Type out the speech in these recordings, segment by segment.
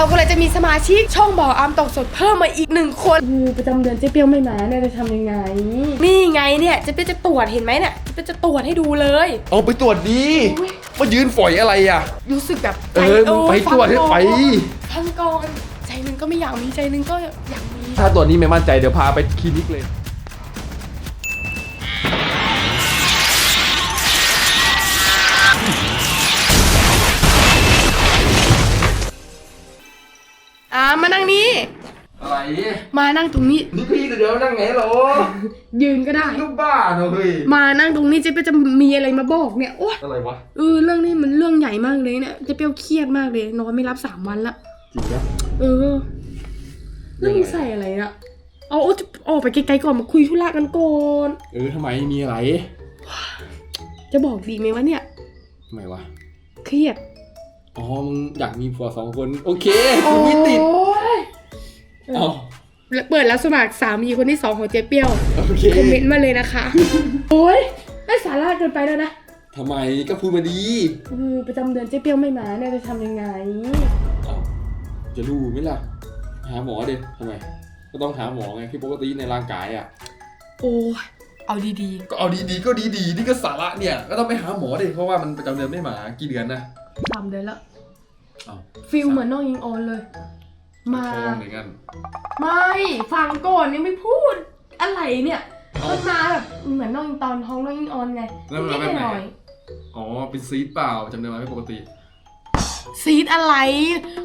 เราก็เลยจะมีสมาชิกช่องบ่ออามตกสดเพิ่มมาอีกหนึ่งคนคือประจำเดือนเจ๊เปียวไม่มาเนี่ยจะทำยังไง นี่ไงเนี่ยเจ๊เปียวจะตรวจเห็นไหมเนี่ยเจ๊เปียวจะตรวจให้ดูเลยเอาไปตรวจดีอุ๊ยมายืนฝอยอะไรอะ รู้สึกแบบเออมึงไปตรวจให้ไปฟังก่อนใจหนึงก็ไม่อยากมีใจหนึงก็อยากมีถ้าตรวจนี้ไม่มั่นใจเดี๋ยวพาไปคลินิกเลย อ่ามานั่งนี้ อะไรมานั่งตรงนี้ นี่พี่เดี๋ยวนั่งไงเหรอยืนก็ได้ ลูกบ้าเนอะเฮ้ยมานั่งตรงนี้เจ๊เปียวจะมีอะไรมาบอกเนี่ยโอ๊ยอะไรวะเออเรื่องนี้มันเรื่องใหญ่มากเลยเนี่ยเจ๊เปียวเครียดมากเลยนอนไม่รับสามวันละจริงปะ เออเรื่องใส่อะไรอะเอาเอาจะออกไปไกลๆก่อนมาคุยธุระกันก่อนเออทำไมมีอะไรจะบอกดีไหมวะเนี่ยทำไมวะเครียด อ๋อ มึงอยากมีผัวสองคน โอเคมึงไม่ติดโอ๊ยเอ้าเปิดรับสมัครสามีคนที่สองของเจ๊เปียว โอเคคอมเมนต์มาเลยนะคะ โอ้ยได้สาระเกินไปแล้วนะทำไมก็พูดมาดีเออประจำเดือนเจ๊เปียวไม่มาเนี่ยจะทำยังไง เอ้าจะรู้ไหมล่ะ หาหมอเด็ทำไม ก็ต้องหาหมอไงที่ปกติในร่างกายอะ โอ้ยเอาดีก็เอาดีๆก็ดีๆนี่ก็สาระเนี่ย ก็ต้องไปหาหมอดิเพราะว่ามันประจำเดือนไม่มากี่เดือนนะๆสามเดือนแล้วเอ้าฟิลเหมือนน้องยิงออนเลย มาท้องเหมือนกันไม่ฟังก่อนยังไม่พูด อะไรเนี่ยเอ้ามันมาแบบเหมือนน้องยิงตอนท้องน้องยิงออนไงแล้วมันมาแบบไหนนิดๆอยอ๋อ เป็นซีดเปล่าประจำเดือนมาไม่ปกติ ๆซีดอะไร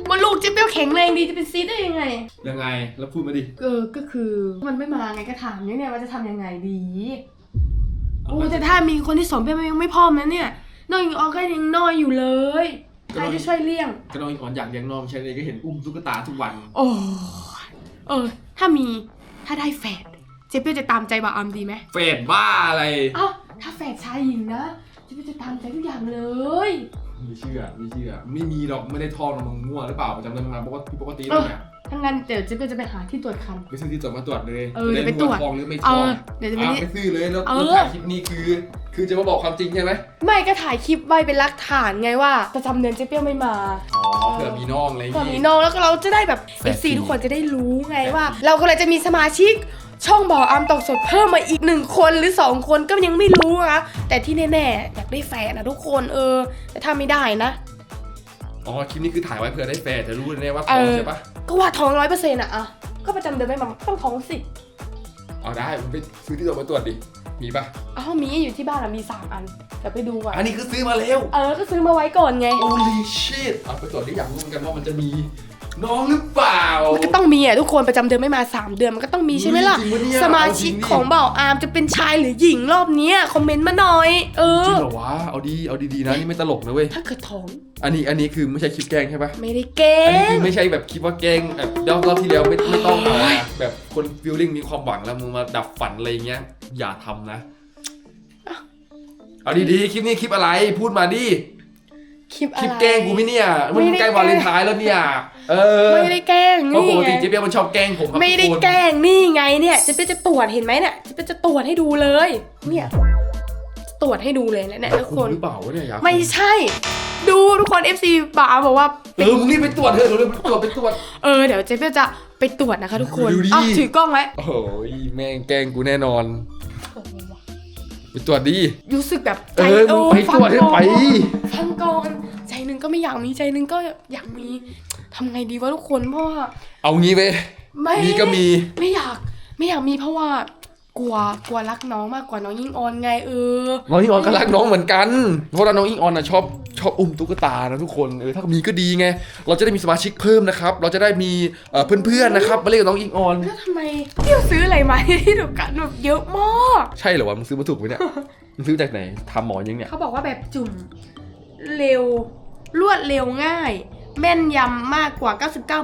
มันลูกเจ๊เปียวแข็งแรงดีจะเป็นซีดได้ยังไง ยังไง แล้วพูดมาดิเออก็คือมันไม่มาไงก็ถามเนี่ยเนี่ยว่าจะทำยังไงดีเอาโอ้ไปแต่ถ้ามีคนที่สองเปียวยังไม่พร้อมนะเนี่ยน้องยิงออนก็ยังน้อยอยู่เลย ใครจะช่วยเลี้ยง ก็น้องอ่อนอยากเลี้ยงน้องใช่เลยก็เห็นอุ้มตุ๊กตาทุกวัน โอ้ยเออ ถ้ามีถ้าได้แฝดเจ๊เปียวจะตามใจบ่าวอามดีไหมเฟดบ้าอะไร เอ้าถ้าแฝดชายหญิงนะเจ๊เปียวจะตามใจทุกอย่างเลย ไม่เชื่อ ไม่เชื่อ ไม่มีหรอก ไม่ได้ทองมึงมั่วหรือเปล่าประจำเดือนมาปกติปกติแล้วเนี่ย ถ้างั้นเดี๋ยวเจ๊เปียวจะไปหาที่ตรวจคัน ไปซื้อที่ตรวจมาตรวจเลยเออจะเดี๋ยวไปตรวจาทองหรือไม่ทเอองอเดี๋ยวจะไปอะนี่ ไปซื้อเลยแล้วเออแล้วถ่ายคลิปนี้คือ คือจะมาบอกความจริงใช่ไหมไม่ก็ถ่ายคลิปไว้เป็นหลักฐานไงว่าประจำเดือนเจ๊เปียวไม่มา อ๋อเผื่อมีน้องอะไรอย่างก่อนมีงี้ น้องแล้วก็เราจะได้แบบแฝด FC สี่ทุกคนจะได้รู้ไงว่า เราก็เลยจะมีสมาชิก ช่องบ่ออามตกสดเพิ่มมาอีกหนึ่งคนหรือสองคนก็ยังไม่รู้นะแต่ที่แน่ๆอยากได้แฟนนะทุกคนเออแต่ถ้าไม่ได้นะ อ๋อคลิปนี้คือถ่ายไว้เผื่อได้แฟนจะรู้แน่ว่าเอท้องอใช่ปะ ก็ว่าท้องร้อยเปอร์เซ็นต์อะอะก็ประจำเดือนไม่มาต้องท้องสิเอาได้มึงไปซื้อที่ตรวจมาตรวจดิ มีปะอ้าวมีอยู่ที่บ้านอะมีสามอันเดี๋ยวไปดูก่อนอันนี้คือซื้อมาแล้ว เออก็ซื้อมาไว้ก่อนไง Holy shit เอาไปตรวจดิอยากรู้เหมือนกันว่ามันจะมี น้องหรือเปล่า มันก็ต้องมีอะทุกคนประจำเดือนไม่มาสามเดือนมันก็ต้องมีใช่ไหมล่ะ จริงปะเนี่ยสมาชิกเอาจริงดิ ของบ่าวอามจะเป็นชายหรือหญิงรอบเนี้ยคอมเมนต์มาหน่อย เอจริองเหรอวะ เอาดี เอาดีๆนะ นี่ไม่ตลกนะเว้ย ถ้าเกิดท้องอันนี้ อันนี้คือไม่ใช่คลิปแกล้งใช่ปะไม่ได้แกล้อันนี้ง คือไม่ใช่แบบคิดว่าแกล้งแบบรอบรอบที่แล้วไม่ไม่ต้องมาแบบคนฟีลลิ่งมีความหวังแล้วมึงมาดับฝันอะไรอย่างเงี้ย อย่าทำนะ เอาดีๆ คลิปนี้คลิปอะไร พูดมาดิ คลิปอะคลิปไร แกล้งกูไหม่เนี่ยมันไม่ได้ใกล้แกล้งวาเลนไทน์แล้วเนี่ย เออไม่ได้แกล้งเพราะนี่ปกไงติเจ๊เปียมันชอบแกล้งผมครับไม่ได้ทุคนแกล้งนี่ไงเนี่ยเจะเป็นจะตรวจเห็นไหมเนี่ยเจะเป็นจะตรวจให้ดูเลย เนี่ยตรวจให้ดูเลยเนี่ยเนี่ยทุกคุคณน หรือเปล่าวะเนี่ยอยากไม่ใช่ ดูทุกคน FC ป๋าบอกว่าเออมึงนี่ไปตรวจเถอะเร็วๆไปตรวจไปตรวจ เออเดี๋ยวเจ๊เปียวจะไปตรวจนะคะทุกคนดูดิ อะถือกล้องไว้โอ้ยแม่งแกล้งกูแน่นอนไปตรวจดิรู้สึกแบบเออมึงไปตรวจให้ไป ฟังก่อนใจหนึง ก็ไม่อยากมีใจหนึงก็อยากมีทำไงดีวะทุกคนเพราะว่าเอางี้ไปไม่ มีก็มี ไม่อยากไม่อยากมีเพราะว่ากลัวกลัวรักน้องมากกว่าน้องยิ่งออนไงเออ น้องอิงออนก็รักน้องเหมือนกันเพราะว่าน้องอิงออนนะชอบชอบอุ้มตุ๊กตานะทุกคนเออถ้ามีก็ดีไง เราจะได้มีสมาชิกเพิ่มนะครับ เราจะได้มีเอ่อเพื่อนๆนะครับมาเล่นกับน้องอิงออน แล้วทำไมพี่เอาซื้ออะไรมาที่เดียวกันแบบเยอะมากใช่เหรอวะมึงซื้อมาถูกไหมเนี่ย มึงซื้อจากไหนทำหมอยังเนี่ย เขาบอกว่าแบบจุ่มเร็ว รวดเร็วง่าย แม่นยำมากกว่า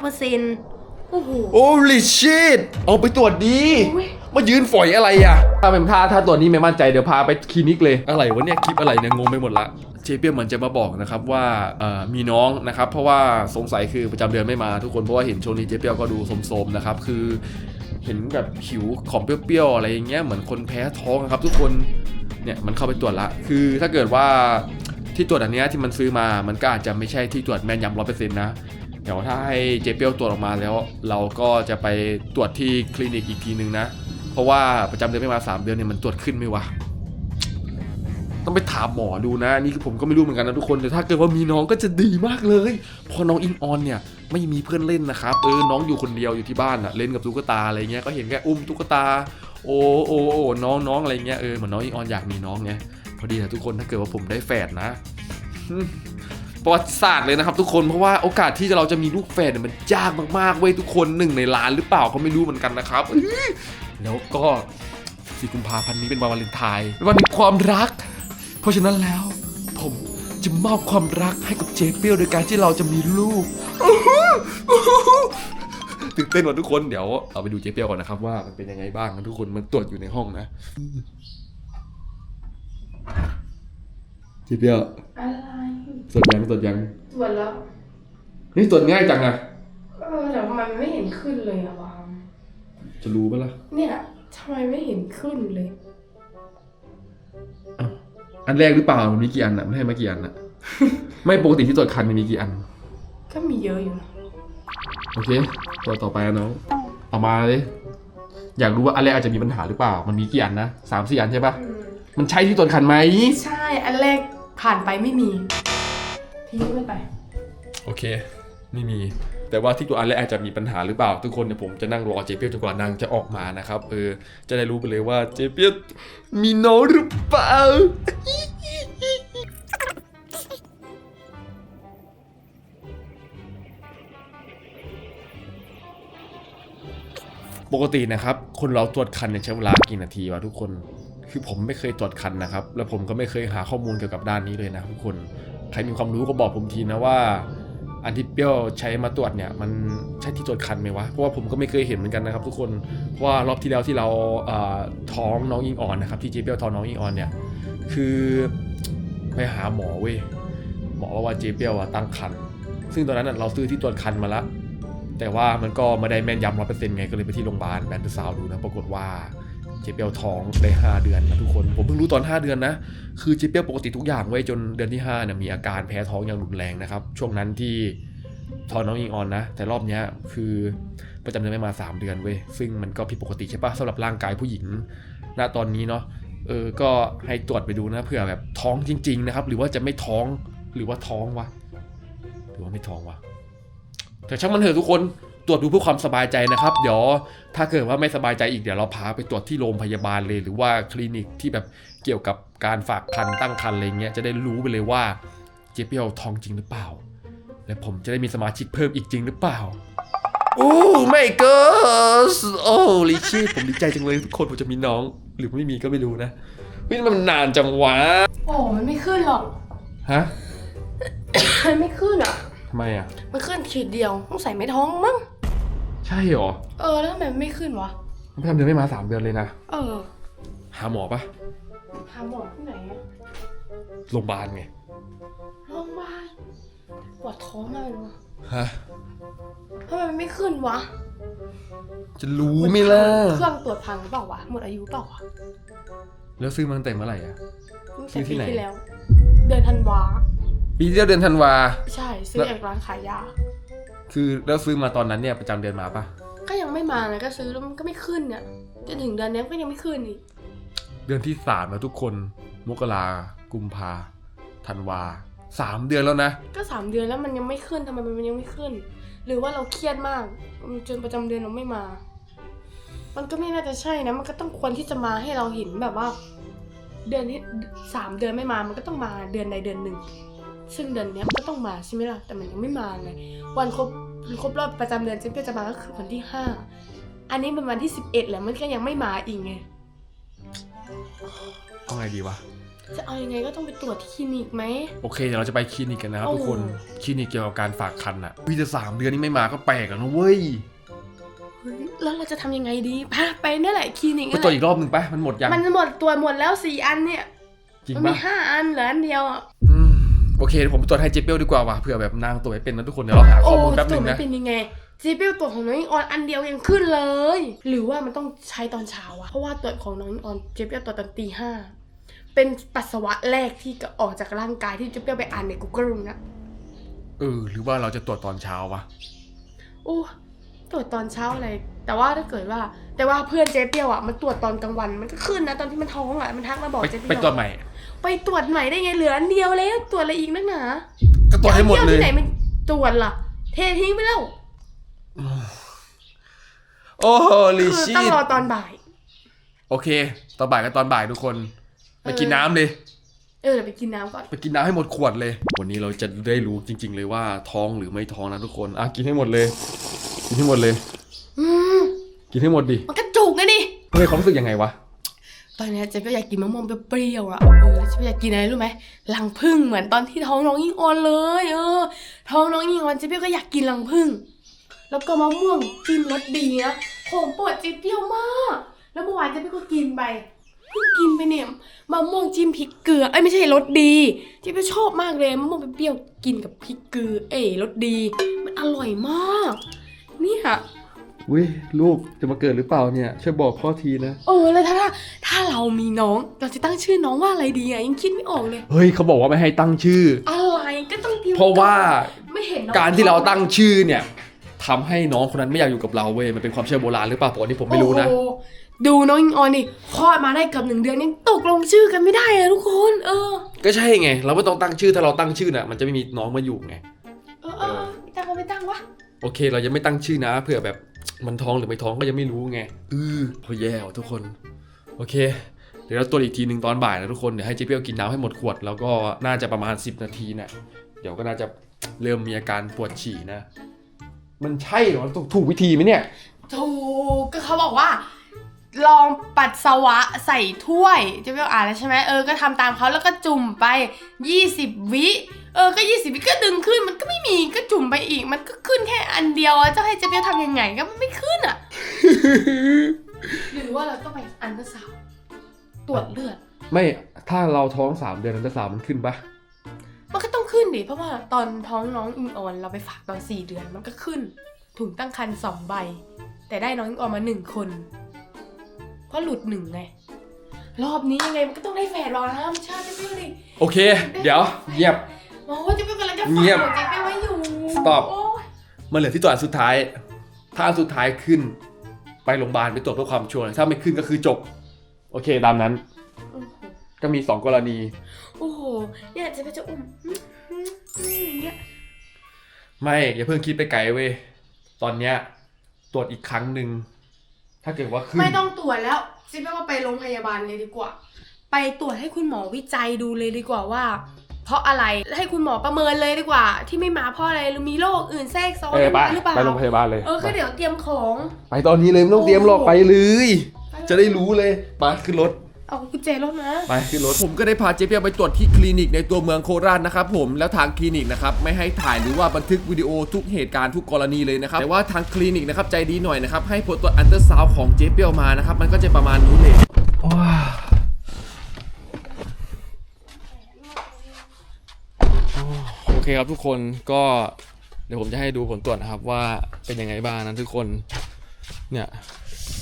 99%โอ้โห โอ้ลิชิตเอาไปตรวจดี อุ๊ย มายืนฝอยอะไรอะ ถ้าเป็นถ้าถ้าตัวนี้ไม่มั่นใจเดี๋ยวพาไปคลินิกเลย อะไรวะเนี่ยคลิปอะไรเนี่ยงงไปหมดละ เจเปียเหมือนจะมาบอกนะครับว่าเอ่อมีน้องนะครับ เพราะว่าสงสัยคือประจำเดือนไม่มาทุกคนเพราะว่าเห็นช่วงนี้เจเปียก็ดูโสมๆนะครับคือ เห็นแบบผิวของเปรี้ยวๆอะไรอย่างเงี้ยเหมือนคนแพ้ท้องอะครับ ทุกคนเนี่ยมันเข้าไปตรวจละ คือถ้าเกิดว่า ที่ตรวจอันเนี้ยที่มันซื้อมามันก็อาจจะไม่ใช่ที่ตรวจแม่นยำร้อยเปอร์เซ็นต์นะ เดี๋ยวถ้าให้เจเปียวตรวจออกมาแล้ว เราก็จะไปตรวจที่คลินิกอีกทีนึงนะ เพราะว่าประจำเดือนไม่มา 3 เดือนเนี่ยมันตรวจขึ้นไหมวะต้องไปถามหมอดูนะ นี่คือผมก็ไม่รู้เหมือนกันนะทุกคนแต่ถ้าเกิดว่ามีน้องก็จะดีมากเลย พอน้องอิงออนเนี่ยไม่มีเพื่อนเล่นนะครับเออน้องอยู่คนเดียวอยู่ที่บ้านอะเล่นกับตุ๊กตาอะไรเงี้ยก็เห็นแค่อุ้มตุ๊กตา โอ้โอ้โอ้น้องน้องอะไรเงี้ยเออเหมือนน้องอิงออนอยากมีน้องไง พอดีนะทุกคนถ้าเกิดว่าผมได้แฝดนะประวัติศาสตร์เลยนะครับทุกคนเพราะว่าโอกาสที่เราจะมีลูกแฝดเนี่ยมันยากมากๆเว้ยทุกคนหนึ่งในล้านหรือเปล่าก็ไม่รู้เหมือนกันนะครับอื้อแล้วก็สี่กุมภาพันธ์นี้เป็นวันวาเลนไทน์เป็นวันแห่งความรัก เพราะฉะนั้นแล้ว ผมจะมอบความรักให้กับเจเปียวโดยการที่เราจะมีลูกตื่นเต้นว่ะทุกคนเดี๋ยวเราไปดูเจเปียวก่อนนะครับว่ามันเป็นยังไงบ้างนะทุกคนมันตรวจอยู่ในห้องนะ เจเปียวอะไรตรวจยังตรวจยังตรวจแล้ว นี่ตรวจง่ายจังอะเออแต่ทำไมมันไม่เห็นขึ้นเลยอะวามจะรู้ปะล่ะเนี่ยทำไมไม่เห็นขึ้นเลยอ้าวอันแรกหรือเปล่ามันมีกี่อันอะไม่ให้มากี่อันอะ ไม่ปกติที่ตรวจคันมันมีกี่อัน ก็มีเยอะอยู่นะโอเคตัวต่อไปอะน้องเอามาเลย อยากรู้ว่าอันแรกอาจจะมีปัญหาหรือเปล่า มันมีกี่อันนะสามสี่อันใช่ปะมันใช่ที่ตรวจคันไหม ใช่อันแรก ผ่านไปไม่มี ทิ้งไม่ไป โอเค ไม่มี แต่ว่าที่ตัวอันแรกอาจจะมีปัญหาหรือเปล่า ทุกคนเนี่ยผมจะนั่งรอเจเปียจนกว่านางจะออกมานะครับ เออ จะได้รู้ไปเลยว่าเจเปียมีน้องหรือเปล่า ปกตินะครับ คนเราตรวจคันเนี่ยใช้เวลากี่นาทีวะทุกคน คือผมไม่เคยตรวจคันนะครับ แล้วผมก็ไม่เคยหาข้อมูลเกี่ยวกับด้านนี้เลยนะทุกคน ใครมีความรู้ก็บอกผมทีนะว่า อันที่เปรี้ยวใช้มาตรวจเนี่ยมันใช่ที่ตรวจคันไหมวะ เพราะว่าผมก็ไม่เคยเห็นเหมือนกันนะครับ ทุกคน เพราะว่ารอบที่แล้วที่เราท้องน้องอิงอ่อนนะครับที่เจเปียวท้องน้องอิงอ่อนเนี่ย คือไปหาหมอเว้ย หมอบอกว่าเจเปียวตั้งคัน ซึ่งตอนนั้นเราซื้อที่ตรวจคันมาละแต่ว่ามันก็ไม่ได้แม่นยำร้อยเปอร์เซ็นต์ไงก็เลยไปที่โรงพยาบาลแบนด์ซาวดูนะปรากฏว่า เจเปียวท้องได้ 5 เดือนนะทุกคน ผมเพิ่งรู้ตอน 5 เดือนนะ คือเจเปียวปกติทุกอย่างไว้จนเดือนที่5เนี่ยมีอาการแพ้ท้องอย่างรุนแรงนะครับ ช่วงนั้นที่ท้องน้องอิงออนนะ แต่รอบนี้คือประจำเดือนไม่มา 3 เดือนเว้ย ซึ่งมันก็ผิดปกติใช่ปะสำหรับร่างกายผู้หญิง ณ ตอนนี้เนาะ เออ ก็ให้ตรวจไปดูนะเผื่อแบบท้องจริง ๆ นะครับ หรือว่าจะไม่ท้อง หรือว่าท้องวะ หรือว่าไม่ท้องวะแต่ช่างมันเถอะทุกคน ตรวจดูเพื่อความสบายใจนะครับเดี๋ยวถ้าเกิดว่าไม่สบายใจอีกเดี๋ยวเราพาไปตรวจที่โรงพยาบาลเลย หรือว่าคลินิกที่แบบเกี่ยวกับการฝากคันตั้งคันอะไรเงี้ยจะได้รู้ไปเลยว่าเจเปียวท้องจริงหรือเปล่า และผมจะได้มีสมาชิกเพิ่มอีกจริงหรือเปล่าโอ้ไม่เกิสโอ้ลิชี่ผมดีใจจังเลยทุกคนผมจะมีน้อง หรือไม่มีก็ไม่รู้นะเฮ้ยมันนานจังวะโอ้มันไม่ขึ้นหรอกฮะ มันไม่ขึ้นอะ ทำไมอะ มันขึ้นขีดเดียวต้องใส่ไม่ท้องมั้ง ใช่เหรอ เออ แล้วทำไมมันไม่ขึ้นวะประจำเดือนไม่มาสามเดือนเลยนะ เออ หาหมอปะหาหมอที่ไหนอะโรงพยาบาลไง โรงพยาบาลปวดท้องมากเลยวะฮะทำไมมันไม่ขึ้นวะ จะรู้ไหม่ล่ะ เครื่องตรวจพังหรือเปล่าวะ หมดอายุเปล่าวะ แล้วซื้อมาตั้งแต่เมื่อไหร่อะ ตั้งซื้แต่อที่ปีไหนที่แล้ว เดือนธันวา ปีที่แล้วเดือนธันวา ใช่ซื้อแล้วเอกร้านขายยา คือแล้วซื้อมาตอนนั้นเนี่ยประจำเดือนมาปะก็ยังไม่มาไงก็ซื้อแล้วมันก็ไม่ขึ้นเนี่ยจนถึงเดือนนี้ก็ยังไม่ขึ้นอีกเดือนที่สามแล้วทุกคนมกรากุมภาธันวาสามเดือนแล้วนะ ก็สามเดือนแล้วมันยังไม่ขึ้นทำไมมันยังไม่ขึ้น หรือว่าเราเครียดมากจนประจำเดือนเราไม่มา มันก็ไม่น่าจะใช่นะมันก็ต้องควรที่จะมาให้เราเห็นแบบว่า เดือนที่สามเดือนไม่มามันก็ต้องมาเดือนใดเดือนหนึ่ง ซึ่งเดือนเนี้ยมันก็ต้องมาใช่ไหมล่ะ แต่มันยังไม่มาไง วันครบครบรอบประจำเดือนเจนเปียจะมาก็คือวันที่ห้า อันนี้เป็นวันที่สิบเอ็ดแล้วมันก็ยังไม่มาอีกไง เอาไงดีวะ จะเอายังไงก็ต้องไปตรวจที่คลินิกไหม โอเคเดี๋ยวเราจะไปคลินิกกันนะครับโอ้ทุกคน คลินิกเกี่ยวกับการฝากคันอะวิจะสามเดือนนี้ไม่มาก็แปลกแล้วนะเว้ยเฮ้ยแล้วเราจะทำยังไงดีพาไปนั่นแหละคลินิกไปนั่นตรวจแหอีละกรอบหนึ่งปะมันหมดยัง มันหมดตัวหมดแล้วสี่อันเนี่ย จริงมันมีปะห้าอันเหลืออันเดียวอะอืม โอเคเดี๋ยวผมไปตรวจให้เจเปียวดีกว่าว่ะเผื่อแบบนางตรวจไม่เป็นนะทุกคนเดี๋ยวเราหาข้อมูลแป๊บหตันึวงไม่นะเป็นยังไงจีเปิลตัวของน้องอิงออนอันเดียวยังขึ้นเลย หรือว่ามันต้องใช้ตอนเช้าอะเพราะว่าตัวของน้องอิงออนเจเปิลตัวตอนตีห้าเป็นปัสสาวะแรกที่ออกจากร่างกายที่เจเปิลไปอ่านใน Google นะเออ หรือว่าเราจะตรวจตอนเช้าวะโอ้ตรวจตอนเช้าอะไร แต่ว่าถ้าเกิดว่า แต่ว่าเพื่อนเจ๊เปียวอะมันตรวจตอนกลางวันมันก็ขึ้นนะตอนที่มันท้องอะมันทักมาบอกไปเจ๊เปียวไปตรวจใหม่ ไปตรวจใหม่ได้ไงเหลืออันเดียวแล้วตรวจอะไรอีกนักหนาก็ตรวจให้หมดเลยจะอาที่ไหนมันตรวจล่ะ เททิ้งไปแล้วโอ้โหลิคือชิต้องรอตอนบ่าย โอเค ตอนบ่ายก็ตอนบ่ายทุกคน ไปกินน้ำเลย เออเดี๋ยวไปกินน้ำก่อน ไปกินน้ำให้หมดขวดเลย วันนี้เราจะได้รู้จริง ๆ เลยว่าท้องหรือไม่ท้องนะทุกคน อะกินให้หมดเลย กินให้หมดเลย อืมกินให้หมดดิมันกระจุกไงดิเฮ้ยความรู้สึกยังไงวะ ตอนนี้เจ๊ก็อยากกินมะม่วงเปรี้ยวๆอะเออเจ๊อยากกินอะไรรู้ไหมรังผึ้งเหมือนตอนที่ท้องน้องยิ่งออนเลย เออ ท้องน้องยิ่งออนเจ๊ก็อยากกินรังผึ้งแล้วก็มะม่วงจิ้มรสดีนะของโปรดเจ๊เปรี้ยวมาก แล้วเมื่อวานเจ๊ก็กินไปเพิ่งกินไปเนี่ยมะม่วงจิ้มพริกเกลือ เอ้ยไม่ใช่รสดีเจ๊เปรี้ยวชอบมากเลยมะม่วงเปรี้ยวกินกับพริกเกลือ เอ้ยรสดี มันอร่อยมาก นี่ย อุ้ยลูกจะมาเกิดหรือเปล่าเนี่ยช่วยบอกพ่อทีนะ เออแล้วถ้าถ้าถ้าเรามีน้องเราจะตั้งชื่อน้องว่าอะไรดีอะยังคิดไม่ออกเลย เฮ้ยเขาบอกว่าไม่ให้ตั้งชื่อ อะไรก็ต้องตยมเพราะว่าไม่เห็นน้องการที่เราตั้งชื่อเนี่ยทำให้น้องคนนั้นไม่อยากอยู่กับเราเว้ยมันเป็นความเชื่อโบราณหรือเปล่าผมอันนี้ผมไม่รู้นะ โอ้โหดูน้องอิงออนนี่คลอดมาได้เกือบหนึ่งเดือนยังตกลงชื่อกันไม่ได้อะทุกคนเออก็ใช่ไง เราไม่ต้องตั้งชื่อถ้าเราตั้งชื่อน่ะมันจะไม่มีน้องมาอยู่ไง เออเออไม่ตั้งก็ไม่ตั้งวะ โอเค เรายังไม่ตั้งชื่อนะเผื่อแบบ มันท้องหรือไม่ท้องก็ยังไม่รู้ไงเออพอแย่ว่ะทุกคน โอเค เดี๋ยวเราตรวจอีกทีหนึ่งตอนบ่ายนะทุกคน เดี๋ยวให้เจ๊เปี้ยวกินน้ำให้หมดขวด แล้วก็น่าจะประมาณ 10 นาทีน่ะเดี๋ยวก็น่าจะเริ่มมีอาการปวดฉี่นะ มันใช่เหรอถูกถูกวิธีไหมเนี่ย ถูกก็เขาบอกว่า ลองปัสสาวะใส่ถ้วยเจะไม่อ่านแล้วใช่ไหมเออ ก็ทำตามเขาแล้วก็จุ่มไป 20 วิ เออ ก็20วิก็ดึงขึ้น มันก็ไม่มี ก็จุ่มไปอีก มันก็ขึ้นแค่อันเดียวอะจะให้เจ๊เปียวทำยังไงก็มันไม่ขึ้นอะหรือว่าเราต้องไปอันเดอร์ซาวด์ตรวจเลือด ไม่ถ้าเราท้องสามเดือนอันตราสาวน์มันขึ้นปะมันก็ต้องขึ้นดิ เพราะว่าตอนท้องน้องอิงออนเราไปฝากตอนสี่เดือน มันก็ขึ้น ถุงตั้งครรภ์สองใบ แต่ได้น้องอิงออนมาหนึ่งคน เพราะหลุดหนึ่งไง รอบนี้ยังไงมันก็ต้องได้แฝดรอนะไม่ใช่เจ๊เปี้ยวดิ โอเค เดี๋ยวเงียบโอ้เจ๊เปี้ยวกำลังจะเงีฝากยบหัวเจ๊เปี้ยวไว้อยู่ Stop โอ้ยมันเหลือที่ตรวจอันสุดท้าย ถ้าอันสุดท้ายขึ้น ไปโรงพยาบาลไปตรวจเพื่อความชัวร์ถ้าไม่ขึ้นก็คือจบ โอเคตามนั้นโอ้โหก็มี2กรณี โอ้โห เนี่ยเจ๊เปี้ยวจะอุ้มอืมอืมอืมอย่างเงี้ยไม่อย่าเพิ่งคิดไปไกลเว้ย ตอนเนี้ยตรวจอีกครั้งหนึ่ง ถ้าเกิดว่าขึ้น ไม่ต้องตรวจแล้วเจ๊เปี้ยวก็ไปโรงพยาบาลเลยดีกว่า ไปตรวจให้คุณหมอวิจัยดูเลยดีกว่าว่าเพ ราะอะไรให้คุณหมอประเมินเลยดีกว่า ที่ไม่มาเพราะอะไรหรือมีโรคอื่นแทรกซ้อนเออไปหรือเปล่าไปโรงพยาบาลเลยเออก็เดี๋ยวเตรียมของ ไปตอนนี้เลยไม่ต้องเตรียมหรอกไปเลย จะได้รู้เลยไปขึ้นรถเอากุญแจรถนะไปขึ้นรถผมก็ได้พาเจ๊เปียวไปตรวจที่คลินิกในตัวเมืองโคราชนะครับผมแล้วทางคลินิกนะครับไม่ให้ถ่ายหรือว่าบันทึกวิดีโอทุกเหตุการณ์ทุกกรณีเลยนะครับแต่ว่าทางคลินิกนะครับใจดีหน่อยนะครับให้ผลตรวจอันเตอร์ซาวของเจ๊เปียวมานะครับมันก็จะประมาณนู้นเลยโอ เคครับทุกคนก็เดี๋ยวผมจะให้ดูผลตรวจนะครับว่าเป็นยังไงบ้างนะทุกคน เนี่ย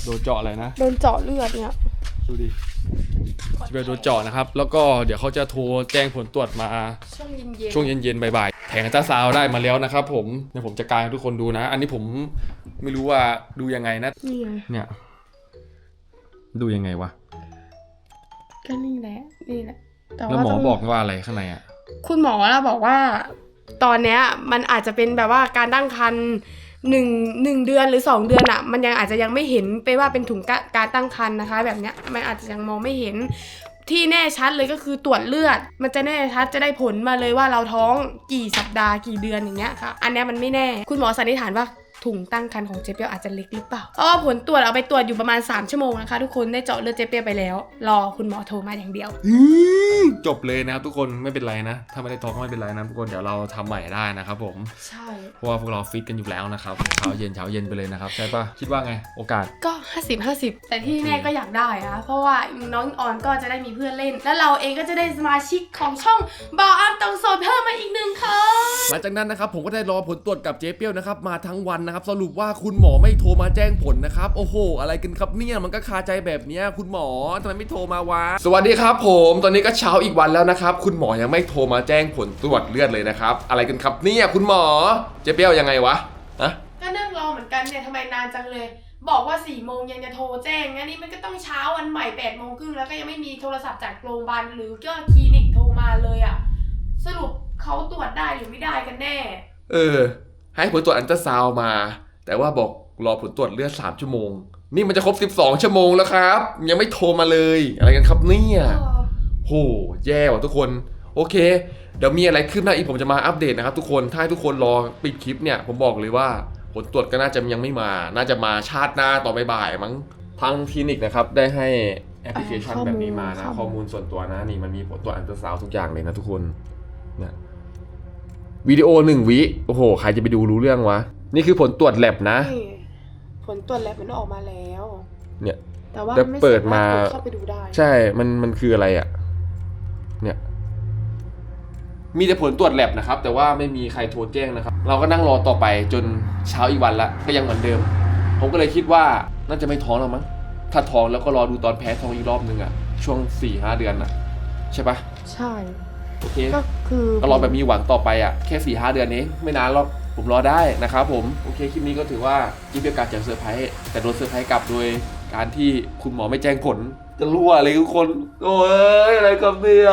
โดนเจาะอะไรนะ โดนเจาะเลือดเนี่ยดูดิจะเป็นโดนเจาะนะครับ แล้วก็เดี๋ยวเขาจะโทรแจ้งผลตรวจมา ช่วงเย็นๆช่วงเย็นๆบ่ายๆแผงอัลตราซาวด์ได้มาแล้วนะครับ ผมเดี๋ยวผมจะกายให้ทุกคนดูนะ อันนี้ผมไม่รู้ว่าดูยังไงนะ นี่ไงเนี่ย ดูยังไงวะก็นี่แหละนี่แหละแต่แล้วว่าหมอต้องบอกว่าอะไรข้างในอะ คุณหมอเราบอกว่าตอนเนี้ยมันอาจจะเป็นแบบว่าการตั้งครรภ์หนึ่งหนึ่งเดือนหรือสองเดือนอะ่ะ มันยังอาจจะยังไม่เห็นไปว่าเป็นถุงกะการตั้งครรภ์นะคะ แบบเนี้ยมันอาจจะยังมองไม่เห็นที่แน่ชัดเลยก็คือตรวจเลือด มันจะแน่ชัดจะได้ผลมาเลยว่าเราท้องกี่สัปดาห์กี่เดือนอย่างเงี้ยค่ะ อันนี้มันไม่แน่ คุณหมอสันนิษฐานว่า ถุงตั้งครรภ์ของเจเปียวอาจจะเล็กหรือเปล่าเพราะว่าผลตรวจเอาไปตรวจอยู่ประมาณ 3 ชั่วโมงนะคะ ทุกคนได้เจาะเลือดเจเปียวไปแล้ว รอคุณหมอโทรมาอย่างเดียว จบเลยนะครับทุกคนไม่เป็นไรนะ ถ้าไม่ได้ท้องก็ไม่เป็นไรนะทุกคนเดี๋ยวเราทำใหม่ได้นะครับผม ใช่ เพราะว่าพวกเราฟิตกันอยู่แล้วนะครับเช้าเย็นเช้าเย็นไปเลยนะครับใช่ปะคิดว่าไงโอกาส ก็ 50 50 แต่ที่แน่ก็อยากได้อะเพราะว่าน้องออนก็จะได้มีเพื่อนเล่น แล้วเราเองก็จะได้สมาชิกของช่องบออัพตองโซนเพิ่มมาอีกหนึ่งคนหลังจากนั้นนะครับผมก็ได้รอผลตรวจกับเจ๊เปี้ยวนะครับมาทั้งวันนะครับสรุปว่าคุณหมอไม่โทรมาแจ้งผลนะครับโอ้โห อะไรกันครับเนี่ยมันก็คาใจแบบเนี้ยคุณหมอทำไมไม่โทรมาวะสวัสดีครับ ผมตอนนี้ก็เช้าอีกวันแล้วนะครับคุณหมอยังไม่โทรมาแจ้งผลตรวจเลือดเลยนะครับอะไรกันครับเนี่ยคุณหมอเจ๊เปี้ยวยังไงวะอะก็นั่งรอเหมือนกันเนี่ยทำไมนานจังเลย บอกว่า4ี่โมงยังจะโทรแจ้งงั้นนี่มันก็ต้องเช้าวันใหม่8ปดโมงครึ่งแล้วก็ยังไม่มีโทรศัพท์จากโรงพยาบาลหรือก็คลินิกโทรมาเลยอะ่ะสรุปเขาตรวจได้หรือไม่ได้กันแน่ เออ ให้ผลตรวจอันตราซาวน์มา แต่ว่าบอกรอผลตรวจเลือด 3 ชั่วโมง นี่มันจะครบ 12 ชั่วโมงแล้วครับ ยังไม่โทรมาเลย อะไรกันครับเนี่ยโหแย่ว่ะทุกคน โอเค เดี๋ยวมีอะไรขึ้นหน้าอีกผมจะมาอัปเดตนะครับทุกคน ถ้าให้ทุกคนรอปิดคลิปเนี่ย ผมบอกเลยว่าผลตรวจก็น่าจะยังไม่มา น่าจะมาชาติหน้าต่อบ่ายๆมั้ง ทางคลินิกนะครับได้ให้แอปพลิเคชันข้อมูลแบบนี้มานะข้อมูลข้อมูลส่วนตัวนะนี่มันมีผลตรวจอันตราซาวด์ทุกอย่างเลยนะทุกคนเนี่ย วิดีโอหนึ่งวิ โอ้โห ใครจะไปดูรู้เรื่องวะ นี่คือผลตรวจแลบนะ นี่ผลตรวจแลบมันออกมาแล้ว เนี่ย แต่ว่าแต่ไม่เปิดสรถมากเข้าไปดูได้ ใช่ มัน มันคืออะไรอะ่ะ เนี่ย มีแต่ผลตรวจแลบนะครับ แต่ว่าไม่มีใครโทรแจ้งนะครับ เราก็นั่งรอต่อไปจนเช้าอีกวันละ ก็ยังเหมือนเดิม ผมก็เลยคิดว่าน่าจะไม่ท้องแล้วมั้ง ถ้าท้องแล้วก็รอดูตอนแพ้ท้องอีกรอบนึงอะ่ะ ช่วง4ี่ห้าเดือนอะใช่ปะ ใช่ โอเคก็คือก็รอแบบมีหวังต่อไปอะแค่4ี่ห้าเดือนเองไม่นานหรอกผมรอได้นะครับผมโอเคคลิปนี้ก็ถือว่าคลิปเดียวกันจะเซอร์ไพรส์แต่โดนเซอร์ไพรส์กลับโดยการที่คุณหมอไม่แจ้งผล จะรั่วเลยทุกคน โอ้ยอะไรกับเนี่ย